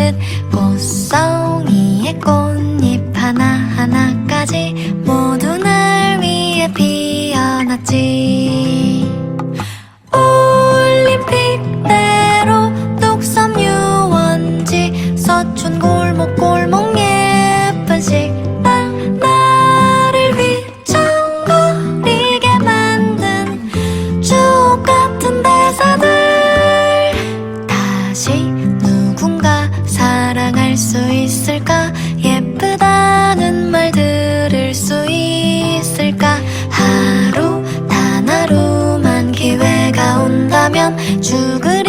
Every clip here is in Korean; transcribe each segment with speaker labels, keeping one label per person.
Speaker 1: 듯 꽃송이의 꽃잎 하나하나까지 모두 날 위해 피어났지. 올림픽대로 뚝섬 유원지 골 할 수 있을까? 예쁘다는 말 들을 수 있을까? 하루 단 하루만 기회가 온다면 죽을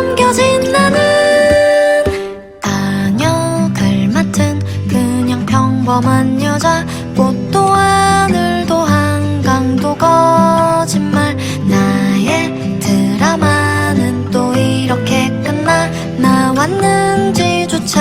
Speaker 1: 남겨진 나는 단역을 맡은 그냥 평범한 여자 꽃도 하늘도 한강도 거짓말. 나의 드라마는 또 이렇게 끝나 나왔는지조차